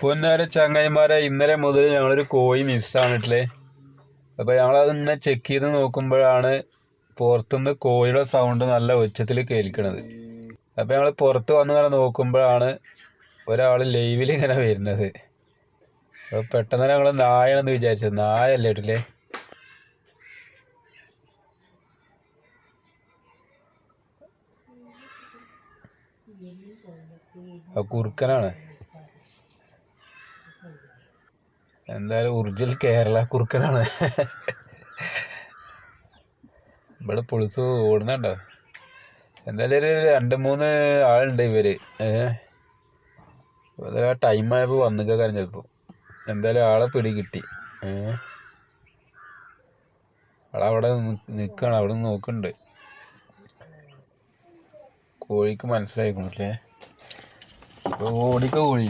പൊന്നാര ചങ്ങായിമാരെ ഇന്നലെ മുതൽ ഞങ്ങളൊരു കോഴി മിസ്സാണിട്ടില്ലേ അപ്പോൾ ഞങ്ങളത് ഇന്ന് ചെക്ക് ചെയ്ത് നോക്കുമ്പോഴാണ് പുറത്തുനിന്ന് കോഴിയുടെ സൗണ്ട് നല്ല ഉച്ചത്തിൽ കേൾക്കണത്. അപ്പോൾ ഞങ്ങൾ പുറത്ത് വന്ന് ഇങ്ങനെ നോക്കുമ്പോഴാണ് ഒരാൾ ലൈവിൽ ഇങ്ങനെ വരുന്നത്. അപ്പോൾ പെട്ടെന്ന് ഞങ്ങൾ നായാണെന്ന് വിചാരിച്ചത്. നായല്ലേ ഇട്ടില്ലേ? കുറുക്കനാണ്. എന്തായാലും ഒറിജിനൽ കേരള കുറുക്കനാണ്. ഇവിടെ പൊളിച്ചു ഓടുന്നുണ്ടോ? എന്തായാലും ഒരു രണ്ട് മൂന്ന് ആളുണ്ട് ഇവർ. ഏഹ് ടൈം ആയപ്പോൾ വന്നിക്ക കാര്യം എന്തായാലും ആളെ പിടി കിട്ടി. ഏഹ് ആളവിടെ നിൽക്കണം അവിടെ നോക്കുന്നുണ്ട് കോഴിക്ക് മനസ്സിലായിക്കണല്ലേ ഓടിക്കോ കോഴി?